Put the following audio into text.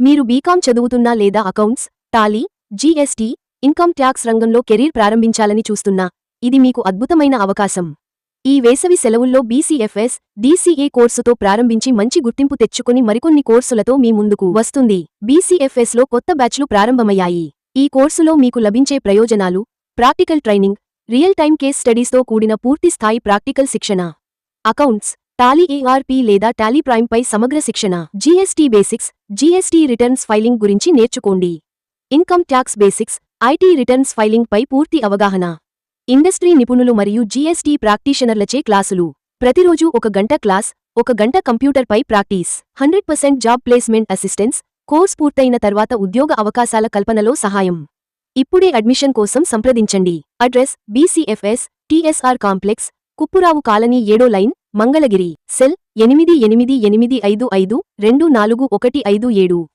మీరు బీకాం చదువుతున్నా లేదా accounts Tally GST income tax రంగంలో కెరీర్ ప్రారంభించాలని చూస్తున్నా ఇది మీకు అద్భుతమైన అవకాశం. ఈ వేసవి సెలవుల్లో బీసీఎఫ్ఎస్ డీసీఏ కోర్సుతో ప్రారంభించి మంచి గుర్తింపు తెచ్చుకుని మరికొన్ని కోర్సులతో మీ ముందుకు వస్తుంది. బీసీఎఫ్ఎస్లో కొత్త బ్యాచ్లు ప్రారంభమయ్యాయి. ఈ కోర్సులో మీకు లభించే ప్రయోజనాలు practical training real time case స్టడీస్తో కూడిన పూర్తి స్థాయి ప్రాక్టికల్ శిక్షణ అకౌంట్స్ టాలీ ఏఆర్పీ లేదా టాలీ ప్రైమ్ పై సమగ్ర శిక్షణ GST basics GST returns filing గురించి నేర్చుకోండి. Income tax basics IT returns filing పై పూర్తి అవగాహన. ఇండస్ట్రీ నిపుణులు మరియు జీఎస్టీ ప్రాక్టీషనర్లచే క్లాసులు. ప్రతిరోజు ఒక గంట క్లాస్ ఒక గంట కంప్యూటర్పై practice. Hundred percent job placement assistance course పూర్తయిన తర్వాత ఉద్యోగ అవకాశాల కల్పనలో సహాయం. ఇప్పుడే అడ్మిషన్ కోసం సంప్రదించండి. Address BCFS TSR complex Kuppurao colony ఏడో లైన్ మంగళగిరి. సెల్ ఎనిమిది ఎనిమిది ఎనిమిది ఐదు ఐదు రెండు నాలుగు ఒకటి ఐదు ఏడు.